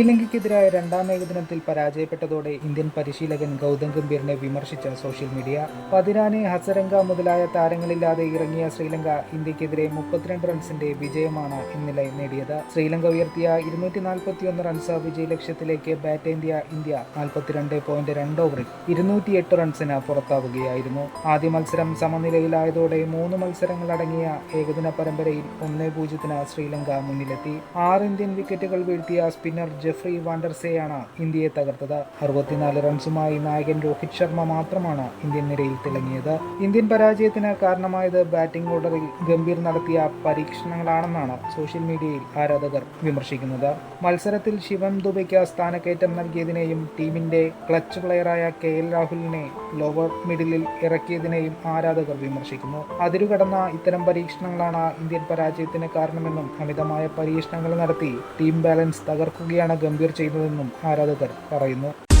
ഇന്ത്യക്കെതിരായ രണ്ടാം ഏകദിനത്തിൽ പരാജയപ്പെട്ടതോടെ ഇന്ത്യൻ പരിശീലകൻ ഗൗതം ഗംഭീറിനെ വിമർശിച്ച സോഷ്യൽ മീഡിയ. പതിനാനെ ഹസരംഗ മുതലായ താരങ്ങളില്ലാതെ ഇറങ്ങിയ ശ്രീലങ്ക ഇന്ത്യക്കെതിരെ മുപ്പത്തിരണ്ട് റൺസിന്റെ വിജയമാണ് ഇന്നലെ നേടിയത്. ശ്രീലങ്ക ഉയർത്തിയ ഇരുന്നൂറ്റി നാൽപ്പത്തിയൊന്ന് റൺസ് വിജയ ലക്ഷ്യത്തിലേക്ക് ബാറ്റ് ഇന്ത്യ ഇന്ത്യ നാൽപ്പത്തിരണ്ട് പോയിന്റ് രണ്ട് ഓവറിൽ ഇരുന്നൂറ്റിയെട്ട് റൺസിന് പുറത്താവുകയായിരുന്നു. ആദ്യ മത്സരം സമനിലയിലായതോടെ മൂന്ന് മത്സരങ്ങൾ അടങ്ങിയ ഏകദിന പരമ്പരയിൽ ഒന്നേ പൂജ്യത്തിന് ശ്രീലങ്ക മുന്നിലെത്തി. ആറ് ഇന്ത്യൻ വിക്കറ്റുകൾ വീഴ്ത്തിയ സ്പിന്നർ ജെഫ്രി വാണ്ടർസെയാണ് ഇന്ത്യയെ തകർത്തത്. അറുപത്തിനാല് റൺസുമായി നായകൻ രോഹിത് ശർമ്മ മാത്രമാണ് ഇന്ത്യൻ നിരയിൽ തിളങ്ങിയത്. ഇന്ത്യൻ പരാജയത്തിന് കാരണമായത് ബാറ്റിംഗ് ഓർഡറിൽ ഗംഭീർ നടത്തിയ പരീക്ഷണങ്ങളാണെന്നാണ് സോഷ്യൽ മീഡിയയിൽ ആരാധകർ വിമർശിക്കുന്നത്. മത്സരത്തിൽ ശിവം ദുബൈക്ക് സ്ഥാനക്കയറ്റം നൽകിയതിനെയും ടീമിന്റെ ക്ലച്ച് പ്ലെയറായ കെ എൽ രാഹുലിനെ ലോവർ മിഡിലിൽ ഇറക്കിയതിനെയും ആരാധകർ വിമർശിക്കുന്നു. അതിരുകടന്ന ഇത്തരം പരീക്ഷണങ്ങളാണ് ഇന്ത്യൻ പരാജയത്തിന് കാരണമെന്നും അമിതമായ പരീക്ഷണങ്ങൾ നടത്തി ടീം ബാലൻസ് തകർക്കുകയാണ് ഗംഭീർ ചെയ്യുന്നതെന്നും ആരാധകർ പറയുന്നു.